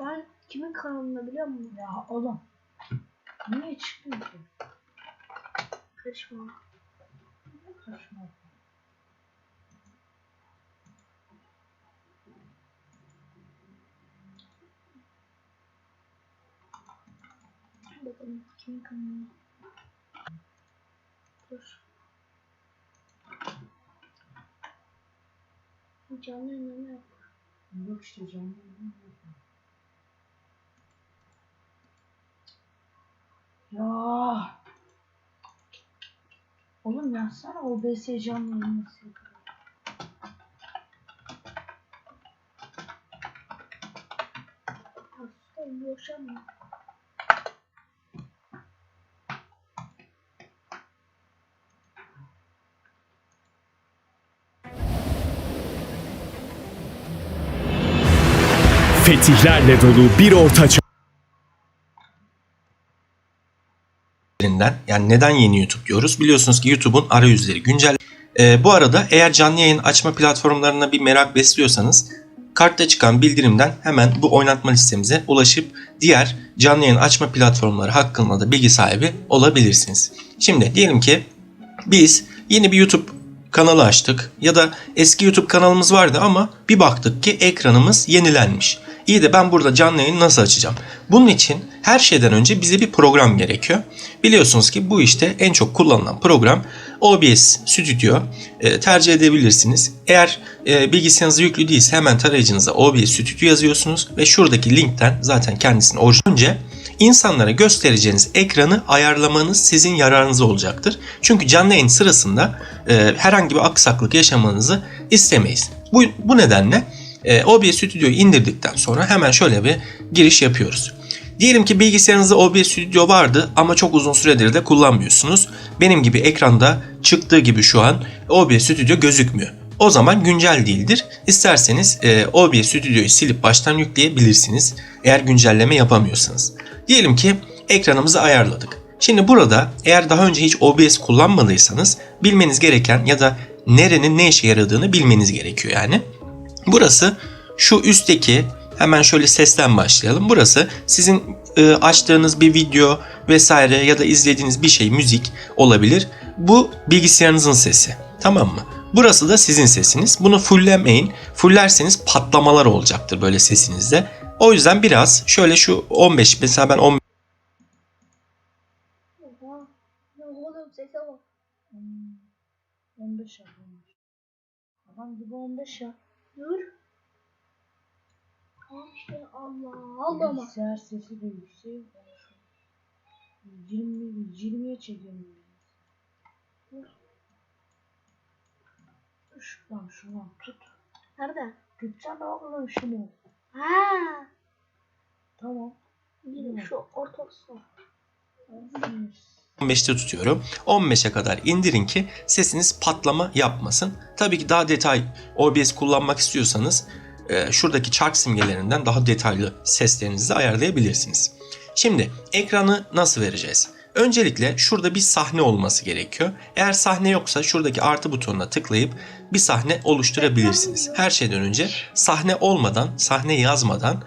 Şu an kimin kanalında biliyor musun? Ya oğlum. Niye çıktın ki? Karışma. Kaçma. Bakalım kimin kanalında. Dur. Canlı yayınlama yap. Yok işte canlı yayın yok. Ya. Oğlum yazsana OBS canlı yayın nasıl yapılır? Hasta boşanma. Fetihlerle dolu bir orta üzerinden yani neden yeni YouTube diyoruz? Biliyorsunuz ki YouTube'un arayüzleri güncel. Ee, bu arada eğer canlı yayın açma platformlarına bir merak besliyorsanız kartta çıkan bildirimden hemen bu oynatma listemize ulaşıp diğer canlı yayın açma platformları hakkında da bilgi sahibi olabilirsiniz. Şimdi diyelim ki biz yeni bir YouTube kanalı açtık ya da eski YouTube kanalımız vardı ama bir baktık ki ekranımız yenilenmiş. İyi de ben burada canlı yayın nasıl açacağım? Bunun için her şeyden önce bize bir program gerekiyor. Biliyorsunuz ki bu işte en çok kullanılan program OBS Studio e, tercih edebilirsiniz. Eğer e, bilgisayarınız yüklü değilse hemen tarayıcınıza OBS Studio yazıyorsunuz ve şuradaki linkten zaten kendisini orijinal önce insanlara göstereceğiniz ekranı ayarlamanız sizin yararınıza olacaktır. Çünkü canlı yayın sırasında e, herhangi bir aksaklık yaşamanızı istemeyiz. Bu, bu nedenle e, OBS Studio'yu indirdikten sonra hemen şöyle bir giriş yapıyoruz. Diyelim ki bilgisayarınızda OBS Studio vardı ama çok uzun süredir de kullanmıyorsunuz. Benim gibi ekranda çıktığı gibi şu an OBS Studio gözükmüyor. O zaman güncel değildir. İsterseniz e, OBS Studio'yu silip baştan yükleyebilirsiniz. Eğer güncelleme yapamıyorsanız. Diyelim ki ekranımızı ayarladık. Şimdi burada eğer daha önce hiç OBS kullanmadıysanız bilmeniz gereken ya da nerenin ne işe yaradığını bilmeniz gerekiyor yani. Burası şu üstteki hemen şöyle sesten başlayalım. Burası sizin e, açtığınız bir video vesaire ya da izlediğiniz bir şey müzik olabilir. Bu bilgisayarınızın sesi. Tamam mı? Burası da sizin sesiniz. Bunu fulllemeyin. Fullerseniz patlamalar olacaktır böyle sesinizde. O yüzden biraz şöyle şu 15 mesela ben 15 Oha. Ne oğlum sese bak. Hmm, 15 yap 15. Adam gibi 15 yap. Dur. İşte Allah Allah. Bilgisayar sesi de yüksek. 20 20'ye çekiyorum. Şuradan şuradan tut. Nerede? Tutsana oğlum şunu. Ha. Tamam. Bir şu ortası. 15'te tutuyorum. 15'e kadar indirin ki sesiniz patlama yapmasın. Tabii ki daha detay OBS kullanmak istiyorsanız e, şuradaki çark simgelerinden daha detaylı seslerinizi ayarlayabilirsiniz. Şimdi ekranı nasıl vereceğiz? Öncelikle şurada bir sahne olması gerekiyor. Eğer sahne yoksa şuradaki artı butonuna tıklayıp bir sahne oluşturabilirsiniz. Her şeyden önce sahne olmadan, sahne yazmadan